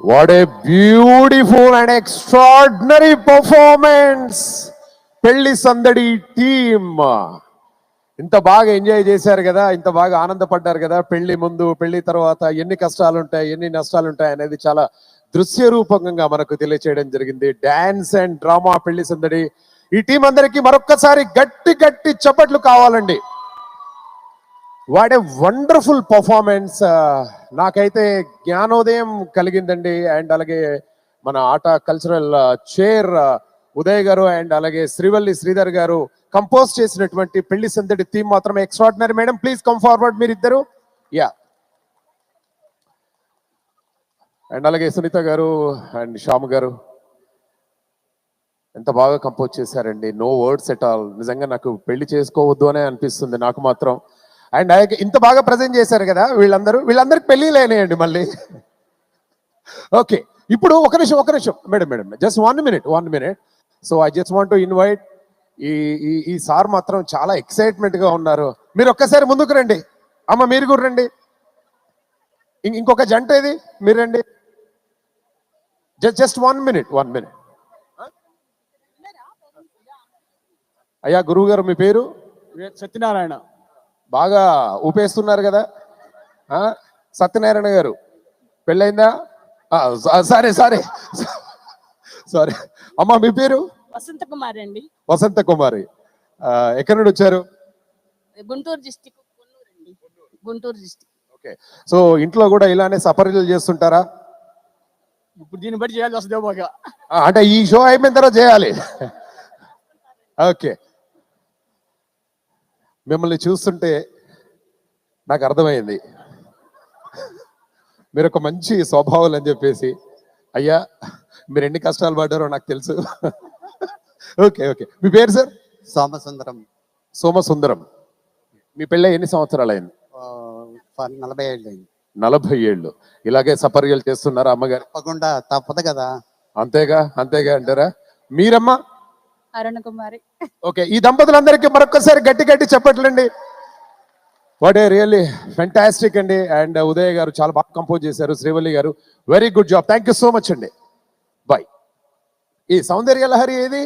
What a beautiful and extraordinary performance పెళ్ళి సందడి team ఇంత బాగా ఎంజాయ్ చేశారు కదా ఇంత బాగా ఆనందపడ్డారు కదా పెళ్ళి ముందు పెళ్ళి తర్వాత ఎన్ని కష్టాలు ఉంటాయి ఎన్ని నష్టాలు ఉంటాయి అనేది చాలా దృశ్య రూపకంగా మనకు తెలియచేయడం జరిగింది. డాన్స్ అండ్ డ్రామా పెళ్ళి సందడి. ఈ టీం అందరికీ మరొక్కసారి గట్టి గట్టి చప్పట్లు కావాలండి. వాట్ ఏ వండర్ఫుల్ పర్ఫార్మెన్స్ నాకైతే జ్ఞానోదయం కలిగిందండి. అండ్ అలాగే మన ఆట కల్చరల్ చైర్ ఉదయ్ గారు అండ్ అలాగే శ్రీవల్లి శ్రీధర్ గారు కంపోజ్ చేసినటువంటి పెళ్ళి సందడి థీమ్ మాత్రం extraordinary. Madam please come forward మీరిద్దరు. యా. అండ్ అలాగే సునీత గారు అండ్ శ్యామ్ గారు. ఎంత బాగా కంపోజ్ చేశారండి. No words at all. నిజంగా నాకు పెళ్ళి చేసుకోవద్దు అనే అనిపిస్తుంది నాకు మాత్రం. అండ్ ఇంత బాగా ప్రజెంట్ చేశారు కదా వీళ్ళందరూ వీళ్ళందరికి పెళ్ళి లేనేయండి మళ్ళీ. ఓకే ఇప్పుడు ఒక నిమిషం ఒక నిమిషం. Madam madam just one minute one minute so I just want to invite ఈ ఈ ఈ సార్ మాత్రం చాలా ఎక్సైట్మెంట్గా ఉన్నారు. మీరు ఒక్కసారి ముందుకు రండి. అమ్మ మీరు కూడా రండి. ఇం- ఇంకొక జంట ఏది మీరు రండి. Just one minute one minute అయ్యా గురువు గారు మీ పేరు? సత్యనారాయణ. బాగా ఊపేస్తున్నారు కదా? ఆ? సత్యనారాయణ గారు పెళ్ళైందా? సరే సరే. సారీ. అమ్మా మీ పేరు? వసంత కుమార్ అండి. వసంత కుమారి. ఎక్కడి నుండి వచ్చారు? గుంటూరు డిస్టిక్ కొన్నూరు అండి. గుంటూరు డిస్టిక్. ఓకే. సో ఇంట్లో కూడా ఇలానే సపర్యలు చేస్తుంటారా? ఇప్పుడు దీన్ని బట్టి చేయాల్సి వస్తుంది అంటే ఈ షో అయిపోయిన తర్వాత చేయాలి. ఓకే. మిమ్మల్ని చూస్తుంటే నాకు అర్థమైంది. మీరు ఒక మంచి స్వభావాలు అని చెప్పేసి అయ్యా మీరు ఎన్ని కష్టాలు పడ్డారో నాకు తెలుసు. Okay okay. మీ పేరు సార్? సోమసుందరం. సోమసుందరం. మీ పెళ్ళి ఎన్ని సంవత్సరాలు అయింది నలభై ఏళ్ళు అయింది నలభై ఏళ్ళు. ఇలాగే సపర్యలు చేస్తున్నారా అమ్మగారు? తప్పకుండా తప్పదు కదా. అంతేగా అంతేగా అంటారా? మీరమ్మా? అరుణ్ కుమారి ఓకే ఈ దంపతులందరికీ మరొకసారి గట్టి గట్టి చెప్పట్లండి. వాట్ ఏ రియల్లీ ఫెంటాస్టిక్ అండి. అండ్ ఉదయ్ గారు చాలా బాగా కంపోజ్ చేశారు Srivalli garu. Very good job thank you so much అండి. బాయ్ ఈ సౌందర్య లహరి ఏది?